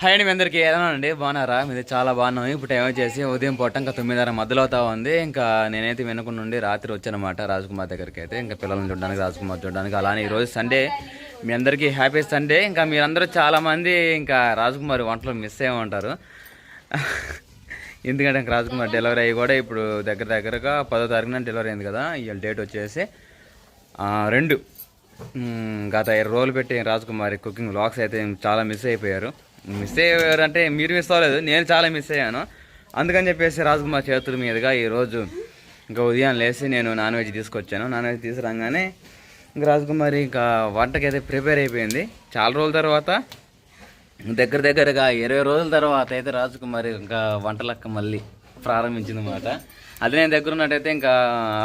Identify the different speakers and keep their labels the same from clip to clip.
Speaker 1: Hi అండి మీ అందరికీ. ఎలా అండి బాగున్నారా? మీది చాలా బాగున్నాం. ఇప్పుడు టైం వచ్చేసి ఉదయం పూట ఇంకా తొమ్మిదిన్నర మధ్యలో అవుతా ఉంది. ఇంకా నేనైతే వినకుండా నుండి రాత్రి వచ్చానమాట రాజ్కుమార్ దగ్గరికి అయితే. ఇంకా పిల్లల్ని చూడడానికి రాజ్కుమార్ చూడడానికి. అలానే ఈరోజు సండే మీ అందరికీ హ్యాపీ సండే ఇంకా మీరందరూ చాలామంది ఇంకా రాజ్కుమార్ వంటలు మిస్ అయ్యి ఉంటారు. ఎందుకంటే ఇంకా రాజ్కుమార్ డెలివరీ అయ్యి కూడా ఇప్పుడు దగ్గర దగ్గరగా పదో తారీఖున డెలివరీ అయింది కదా. ఇవాళ డేట్ వచ్చేసి రెండు. గత ఇరవై రోజులు పెట్టి రాజకుమారి కుకింగ్ వ్లాగ్స్ అయితే చాలా మిస్ అయిపోయారు. మిస్ అయ్యారు అంటే మీరు మిస్ అవ్వలేదు నేను చాలా మిస్ అయ్యాను. అందుకని చెప్పేసి రాజకుమార్ చేతుల మీదుగా ఈరోజు ఇంకా ఉదయం లేచి నేను నాన్ వెజ్ తీసుకొచ్చాను. నాన్ వెజ్ తీసుకురాగానే ఇంకా రాజకుమారి ఇంకా వంటకి ప్రిపేర్ అయిపోయింది. చాలా రోజుల తర్వాత దగ్గర దగ్గరగా ఇరవై రోజుల తర్వాత అయితే రాజకుమారి ఇంకా వంటలక్క మళ్ళీ ప్రారంభించింది అనమాట అది నేను దగ్గర ఉన్నట్టయితే ఇంకా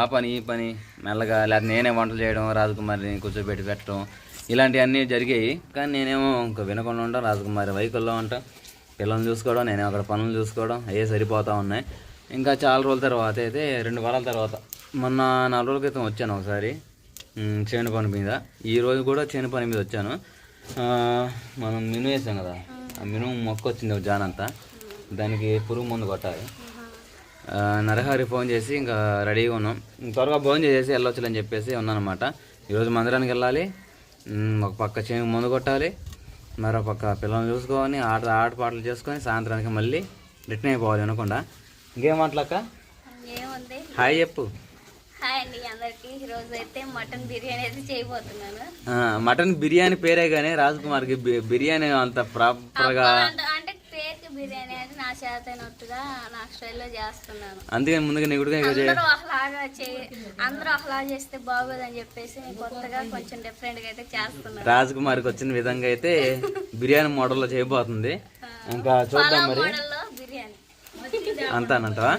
Speaker 1: ఆ పని ఈ పని మెల్లగా లేకపోతే నేనే వంటలు చేయడం రాజకుమారిని కూర్చోబెట్టి పెట్టడం ఇలాంటివన్నీ జరిగాయి. కానీ నేనేమో ఇంకా వినకుండా ఉంటాం రాజకుమారి వైకుల్లో ఉంటాం. పిల్లల్ని చూసుకోవడం నేనే అక్కడ పనులు చూసుకోవడం అయ్యే సరిపోతూ ఉన్నాయి. ఇంకా చాలా రోజుల తర్వాత అయితే రెండు వారాల తర్వాత మొన్న నాలుగు రోజుల క్రితం వచ్చాను ఒకసారి చేను పని మీద. ఈరోజు కూడా చేను పని మీద వచ్చాను. మనం మినుము వేసాం కదా ఆ మినుము మొక్క వచ్చింది ఒక జానంతా దానికి పురుగు మందు కొట్టాలి. నరహరి ఫోన్ చేసి ఇంకా రెడీగా ఉన్నాం. త్వరగా భోజనం చేసేసి వెళ్ళొచ్చులని చెప్పేసి ఉన్నానమాట ఈరోజు మందిరానికి వెళ్ళాలి ఒక పక్క చేను మందు కొట్టాలి. మరో పక్క పిల్లల్ని చూసుకొని ఆట ఆట పాటలు చేసుకొని సాయంత్రానికి మళ్ళీ రిటర్న్ అయిపోవాలి అనకుండా ఇంకేం
Speaker 2: ఏముంది
Speaker 1: హాయ్ చెప్పు.
Speaker 2: హాయ్ అండి అందరికి. ఈరోజు అయితే మటన్ బిర్యానీ అయితే చేయబోతున్నాను.
Speaker 1: ఆ, మటన్ బిర్యానీ పేరే కానీ రాజ్కుమార్కి బి- బిర్యానీ అంత ప్రాపర్గా
Speaker 2: అంటే పేరుకి బిర్యానీ చేతనట్టుగా నా స్టైల్లో చేస్తున్నాను.
Speaker 1: అందుకని ముందుగా ఇక చేయ.
Speaker 2: అందరూ ఒకలాగా చే అందరూ ఒకలాగా చేస్తే బాగోదని చెప్పేసి నేను కొత్తగా కొంచెం డిఫరెంట్గా అయితే చేస్తున్నాను.
Speaker 1: రాజ్కుమార్కి వచ్చిన విధంగా అయితే బిర్యానీ మోడల్లో చేయబోతుంది. ఇంకా చూద్దాం మరి.
Speaker 2: బిర్యానీ.
Speaker 1: అంతానంటవా?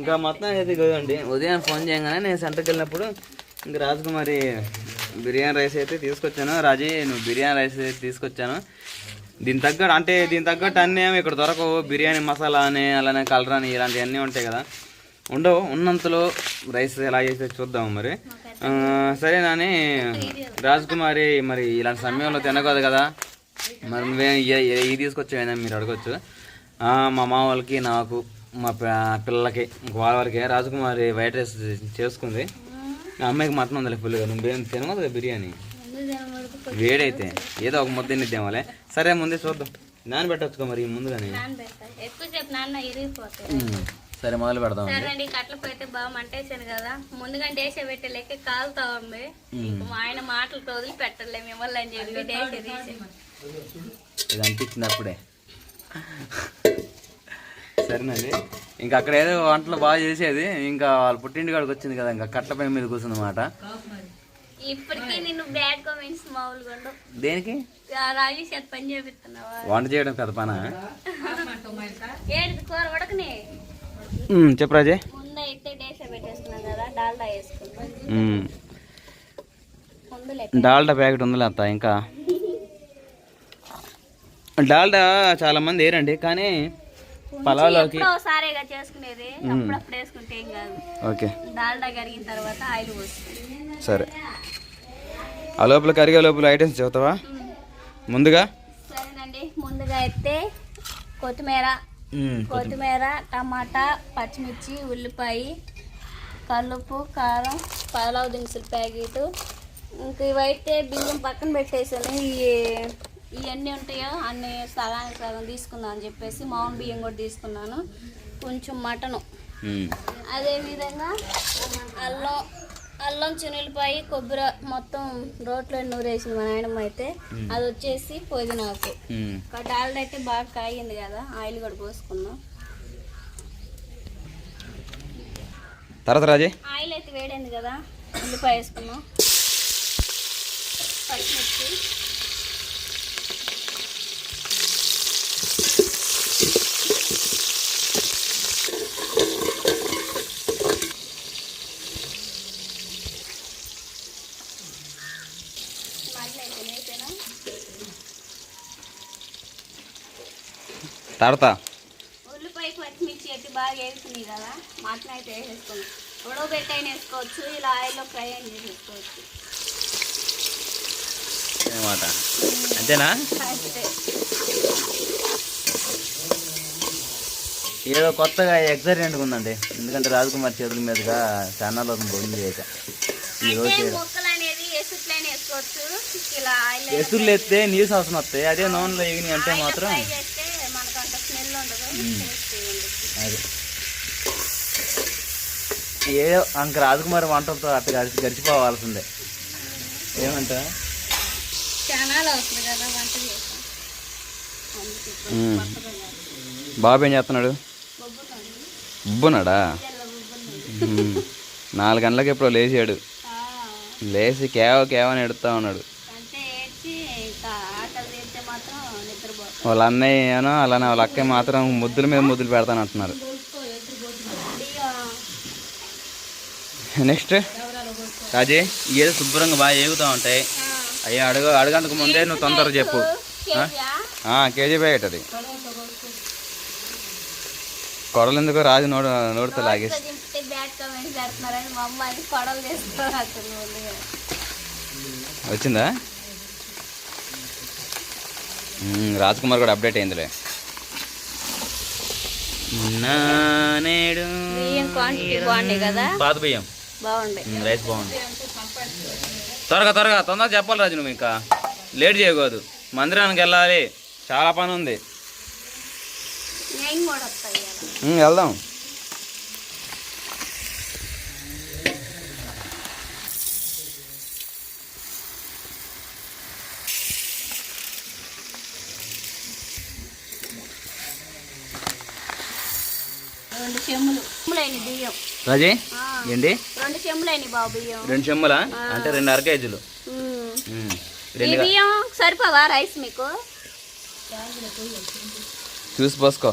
Speaker 1: ఇంకా మొత్తం అయితే ఇదిగోండి ఉదయం ఫోన్ చేయగానే నేను సెంటర్కి వెళ్ళినప్పుడు ఇంకా రాజకుమారి బిర్యానీ రైస్ అయితే తీసుకొచ్చాను. రాజీ నువ్వు బిర్యానీ రైస్ అయితే తీసుకొచ్చాను. దీని తగ్గట్టు అంటే దీని తగ్గట్టు అన్నీ ఏమి ఇక్కడ దొరకవు. బిర్యానీ మసాలా అని అలానే కలర్ అని ఇలాంటివన్నీ ఉంటాయి కదా. ఉండవు. ఉన్నంతలో రైస్ ఎలా చేస్తే చూద్దాం మరి. సరే నాని. రాజకుమారి మరి ఇలాంటి సమయంలో తినకూడదు కదా. మరి నువ్వే ఇవి తీసుకొచ్చావేనా మీరు అడగచ్చు. మా మామ వాళ్ళకి నాకు మా పిల్లలకి వాళ్ళ వరకే రాజకుమారి వైట్ రైస్ చేసుకుంది. అమ్మాయికి మటన్ ఉందిలే ఫుల్గా నువ్వేం తినకూడదు బిర్యానీ. వేడైతే ఏదో ఒక ముద్ద తినేద్దామలే సరే ముందే చూద్దాం. నానబెట్టచ్చుకో మరి ముందుగానే.
Speaker 2: ఎక్కువసేపు నాన్న ఇరిగిపోతాయి
Speaker 1: సరే మొదలు పెడదాం
Speaker 2: సరే అండి. కట్ల పోయితే బాగా మంటేసాను కదా. ముందుగా డేసే పెట్టే లెక్క కాలుతా ఉంది. ఆయన మాటలతో వదిలి పెట్టలే మిమ్మల్ని అని చెప్పి డేసే
Speaker 1: ఇది అనిపించింది అప్పుడే సరేనండి. ఇంకా అక్కడ ఏదో వంటలు బాగా చేసేది. ఇంకా వాళ్ళ పుట్టింటి కాడికి వచ్చింది కదా ఇంకా కట్ల పై మీద కూర్చుందన్నమాట
Speaker 2: ఇప్పటికీ నిన్ను బ్యాడ్ కామెంట్స్ మామూలుగా
Speaker 1: దేనికి?
Speaker 2: రాజేష్ అది పని చేపిస్తున్నావా?
Speaker 1: వంట చేయడం పెద్ద పనా?
Speaker 2: ఏడు కూర ఉడకని?
Speaker 1: చెప్పు రాజే.
Speaker 2: ముందు అయితే డేసే పెట్టేసుకున్నాం కదా డాల్డా వేసుకున్నాం
Speaker 1: డాల్డా ప్యాకెట్ ఉందిలే అత్త ఇంకా. డాల్డా చాలా మంది వేరండి కానీ పలావ్లోకి
Speaker 2: ఒకసారిగా చేసుకునేది అప్పుడప్పుడు వేసుకుంటే ఏం కాదు.
Speaker 1: ఓకే.
Speaker 2: డాల్డా కరిగిన తర్వాత ఆయిల్ పోసుకుంటాం
Speaker 1: సరే. ఆ లోపల కరిగే లోపల ఐటమ్స్ చెబుతావా? ముందుగా?
Speaker 2: సరేనండి. ముందుగా అయితే కొత్తిమీర. కొత్తిమీర టమాటా పచ్చిమిర్చి ఉల్లిపాయ కల్లుపు కారం పలావ్ దినుసుల ప్యాకెట్. ఇంక ఇవైతే బియ్యం పక్కన పెట్టేసాను. ఈ ఇవన్నీ ఉంటాయో? అన్ని సగానికి సగం తీసుకుందాం అని చెప్పేసి మామూలు బియ్యం కూడా తీసుకున్నాను. కొంచెం మటను. అదేవిధంగా అల్లం అల్లం చిన్నులపాయ కొబ్బరి మొత్తం రోట్లో నూరేసింది మా నాయనమ్మ అయితే. అది వచ్చేసి పుదీనాకు. డాల్డా అయితే బాగా కాగింది కదా ఆయిల్ కూడా పోసుకుందాం
Speaker 1: తర్వాత రాజే.
Speaker 2: ఆయిల్ అయితే వేడైంది కదా ఉల్లిపాయ వేసుకున్నాం. పచ్చిమిర్చి. వేసాను
Speaker 1: తర్వాత
Speaker 2: ఉల్లిపాయ పచ్చిమిర్చి అయితే బాగా వేసుకున్నాయి కదా మటన్ అయితే వేసేసుకున్నాం ఉడకబెట్టి అయినా వేసుకోవచ్చు ఇలా ఆయిల్లో ఫ్రై అయిన చేసేసుకోవచ్చు
Speaker 1: అనమాట అంతేనా?
Speaker 2: అంతే.
Speaker 1: ఏదో కొత్తగా ఎక్సైట్మెంట్గా ఉందండి. ఎందుకంటే రాజకుమార్ చేతుల మీదుగా ఛానల్లో బొంది చేయక ఈ రోజు
Speaker 2: అయితే
Speaker 1: చేయడం
Speaker 2: ముక్కలు అనేది ఎసుట్లైన వేసుకోవచ్చు ఇలా ఆయిల్
Speaker 1: ఎసుర్లు ఎత్తే నీరు అవసరం వస్తాయి. అదే నూనెలో ఎగిని అంటే మాత్రం అది. ఏ అంక రాజకుమారి వంటలతో అట్ట గడిచి గడిచిపోవాల్సిందే. ఏమంట. బాబు ఏం చేస్తున్నాడు? ఉబ్బున్నాడా. నాలుగు గంటలకు ఎప్పుడో లేచాడు. లేచి కేవ కేవ అని ఎడుతా ఉన్నాడు
Speaker 2: అంటే ఏడ్చి ఇంకా ఆకలి తీరితే మాత్రం నిద్రపోతాం
Speaker 1: వాళ్ళ అన్నయ్యను అలానే వాళ్ళ అక్కయ్య మాత్రం ముద్దుల మీద ముద్దులు పెడతాను అంటున్నారు. నెక్స్ట్ రాజీ ఏదో శుభ్రంగా బాగా ఏగుతూ ఉంటాయి. అయ్యి అడుగు అడగందుకు ముందే నువ్వు తొందరగా చెప్పు. కేజీ ప్యాకెట్ అది. కొడలు ఎందుకు రాజు నోడు నోడుతో లాగేసి.
Speaker 2: దింపితే బ్యాడ్ కమెంట్స్ పెడుతున్నారని మా అమ్మ అది కొడలు చేస్తున్నారు అసలు ముందుగా
Speaker 1: వచ్చిందా మ్మ్, రాజ్ కుమార్ కూడా అప్డేట్ అయిందిలే. నా నేడు
Speaker 2: బియ్యం క్వాంటిటీ బాగుండే కదా?
Speaker 1: పాత బియ్యం. రైస్ బాగుంది త్వరగా త్వరగా తొందరగా చెప్పాలి రాజు నువ్వు ఇంకా. లేట్ చేయకూడదు. మందిరానికి వెళ్ళాలి. చాలా పని ఉంది.
Speaker 2: నేను కూడా వస్తాయి ఇవాళ.
Speaker 1: మ్మ్, వెళ్దాం.
Speaker 2: రెండు చెమ్ములు చెమ్ములైన బియ్యం.
Speaker 1: రాజీ
Speaker 2: ఆ,
Speaker 1: ఏంటి?
Speaker 2: రెండు చెమ్ములైన బాబు బియ్యం.
Speaker 1: రెండు చెమ్ములా అంటే రెండు అర కేజీలు.
Speaker 2: బియ్యం సరిపోవా రైస్ మీకు?
Speaker 1: చూసి పోసుకో.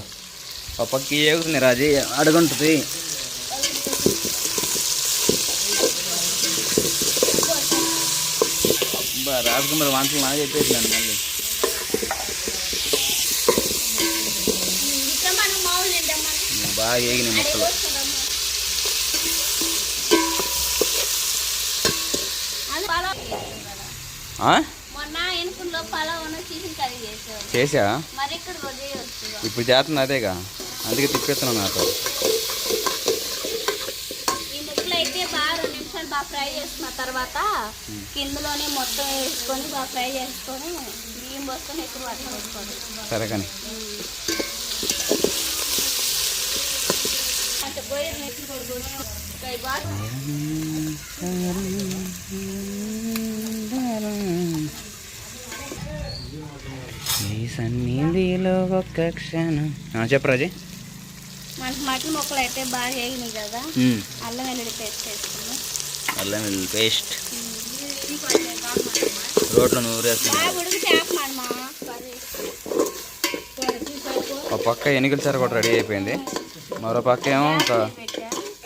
Speaker 1: ఒక పక్క ఏగుతుంది రాజీ అడుగుంటుంది. రాజకుమారి వంటలు నాకు చెప్పేసినాను మళ్ళీ.
Speaker 2: చికెన్ కర్రీ చేసావు
Speaker 1: చేసా ఇప్పుడు చేస్తుంది అదేగా. అందుకే తిప్పిస్తున్నాను
Speaker 2: ముక్కలు అయితే బాగా బాగా ఫ్రై చేసుకున్న తర్వాత కిందలోనే మొత్తం వేసుకొని బాగా ఫ్రై చేసుకొని బియ్యం పోసుకొని ఎక్కువ పట్టుకోవాలి
Speaker 1: సరే కానీ
Speaker 2: అంటే పోయి బాగా
Speaker 1: ఈ సన్నిధిలో ఒక్క క్షణం. ఆ, చెప్పు రాజీ.
Speaker 2: మనకి మటన్ ముక్కలు అయితే బాగా వేగినాయి కదా. అల్లం వెల్లుల్లి పేస్ట్ వేసుకున్నాం.
Speaker 1: అల్లం వెల్లుల్లి పేస్ట్. రోట్లో
Speaker 2: చేపమాడమా కర్రీ.
Speaker 1: ఒక పక్క ఎన్నికల సార్ కూడా రెడీ అయిపోయింది. మరో పక్క ఏమో ఇంకా
Speaker 2: పెట్టా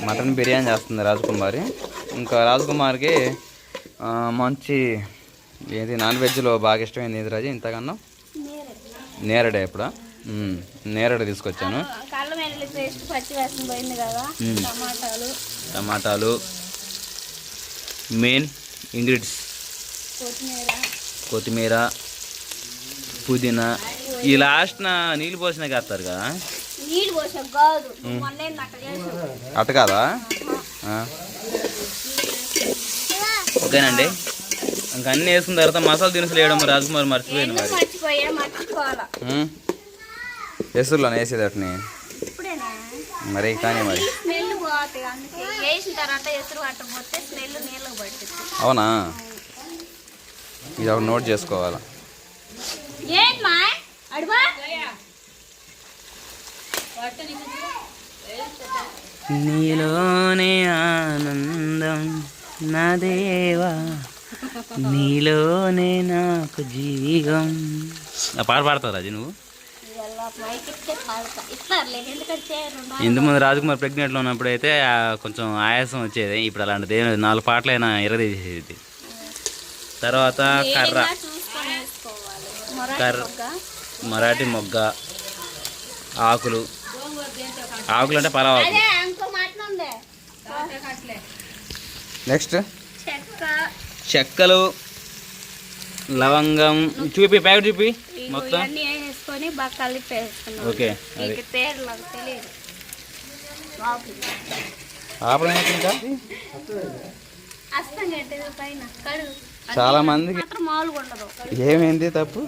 Speaker 1: మటన్ బిర్యానీ చేస్తుంది రాజకుమారి. ఇంకా రాజకుమారికి మంచి ఏది నాన్ వెజ్లో బాగా ఇష్టమైంది ఏది రాజు? ఇంతకన్నా? నేరడే ఇప్పుడు? నేరడే తీసుకొచ్చాను.
Speaker 2: టమాటాలు.
Speaker 1: మెయిన్ ఇంగ్రీడియంట్స్
Speaker 2: కొత్తిమీర.
Speaker 1: పుదీనా. ఈ లాస్ట్న నీళ్ళు పోసినాక వేస్తారు కదా
Speaker 2: నీళ్ళు పోసాం కాదు. మొన్న అట్ట చేసాం
Speaker 1: అట్ట కాదా? ఆ. ఓకేనండి. ఇంకా అన్నీ వేసుకున్న తర్వాత మసాలా దినుసులు వేయడం రాజకుమారి మర్చిపోయాను మరి ఎసురులోనే వేసేది అట్ని మరి కానీ మరి. అవునా? ఇది ఒకటి నోట్ చేసుకోవాలా
Speaker 2: ఏంటి మా అడువా
Speaker 1: నీలోనే ఆనందం నా దేవా. నీలోనే నాకు జీవం ఆ పాట పాడతావు రాజు నువ్వు? ఇంత ముందు రాజకుమార్ ప్రెగ్నెంట్లో ఉన్నప్పుడు అయితే కొంచెం ఆయాసం వచ్చేది. ఇప్పుడు అలాంటిది ఏం లేదు. నాలుగు పాటలైనా ఎరదీసేది తర్వాత కర్ర. కర్ర. మరాఠీ మొగ్గ. ఆకులు. ఆకులు అంటే పలావ్ నెక్స్ట్.
Speaker 2: చెక్క.
Speaker 1: చెక్కలు లవంగం. చూపి ప్యాకెట్ చూపి. మొత్తం. ఓకే ఆపడం ఇంకా? చాలా మందికి ఏమైంది తప్పు?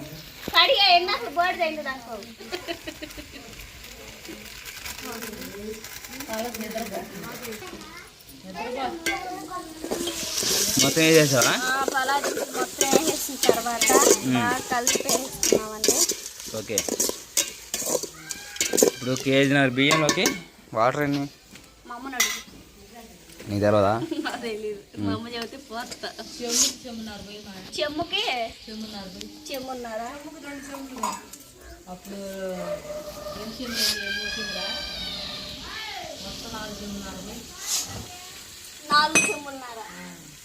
Speaker 1: మొత్తం ఏం చేసావా?
Speaker 2: పలాజీ మొత్తం వేసేసిన తర్వాత బాగా కలిపి వేసుకున్నామండి.
Speaker 1: ఓకే. ఇప్పుడు కేజీన్నర బియ్యంలోకి వాటర్ ఎన్ని?
Speaker 2: మా అమ్మని అడుగు
Speaker 1: నీకు తెలియదా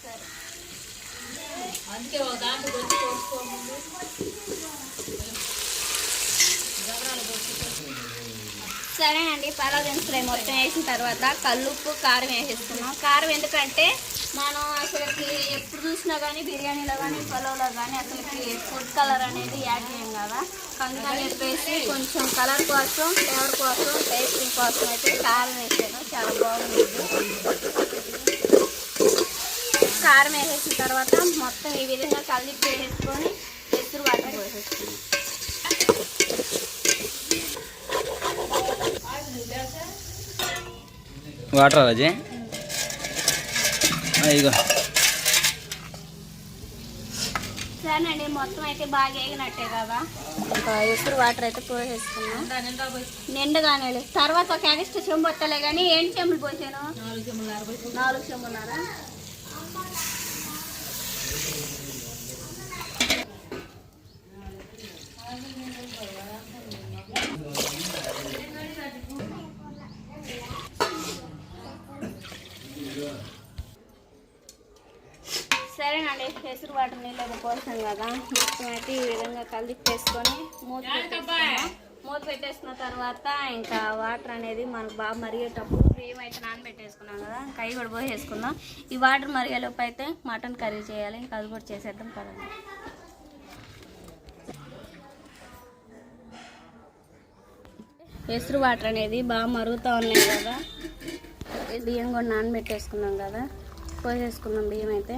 Speaker 2: సరే సరేనండి పలావ్ దినుసులు అవి మొత్తం వేసిన తర్వాత కల్లుప్పు కారం వేసేసుకున్నాం కారం ఎందుకంటే మనం అసలుకి ఎప్పుడు చూసినా కానీ బిర్యానీలో కానీ పొలంలో కానీ అసలుకి ఫుడ్ కలర్ అనేది యాడ్ చేయం కదా. అందుకని చెప్పేసి కొంచెం కలర్ కోసం ఫ్లేవర్ కోసం టేస్టింగ్ కోసం అయితే కారం వేసాను. చాలా బాగుంది. కారం వేసేసిన తర్వాత మొత్తం ఈ విధంగా కలిపి వేసేసుకొని ఎసురు వాటర్ పోసేసుకున్నాం
Speaker 1: వాటర్ రాజీ? ఇగో.
Speaker 2: సరేనండి మొత్తం అయితే బాగా వేగినట్టే కదా. ఇంకా ఎసురు వాటర్ అయితే పోసేసుకున్నాం నిండుగానే లేదు. తర్వాత ఒక ఎక్స్ట్రా చెంబు వస్తలే కానీ ఏం చెంబులు పోసాను? నాలుగు చెంబున్నారా సరేనండి పెసరు వాటర్ నీళ్ళు పోసాం కదా. మొత్తం అయితే ఈ విధంగా కలిపి వేసుకొని మూత పెట్టేసుకున్నాం. మూత పెట్టేసుకున్న తర్వాత ఇంకా వాటర్ అనేది మనకు బాగా మరిగేటప్పుడు క్రీమ్ అయితే నానబెట్టేసుకున్నాం కదా. ఇంకా అవి కూడా పోసేసుకుందాం. ఈ వాటర్ మరిగేలోపు అయితే మటన్ కర్రీ చేయాలి. ఇంకా అది కూడా చేసేద్దాం కదండి ఎసురు వాటర్ అనేది బాగా మరుగుతూ ఉన్నాయి కదా. ఈ బియ్యం కూడా నానబెట్టేసుకున్నాం కదా. పోసేసుకున్నాం బియ్యం అయితే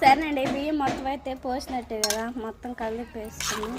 Speaker 2: సరేనండి బియ్యం మొత్తం అయితే పోసినట్టే కదా మొత్తం కలిపి వేసుకున్నాం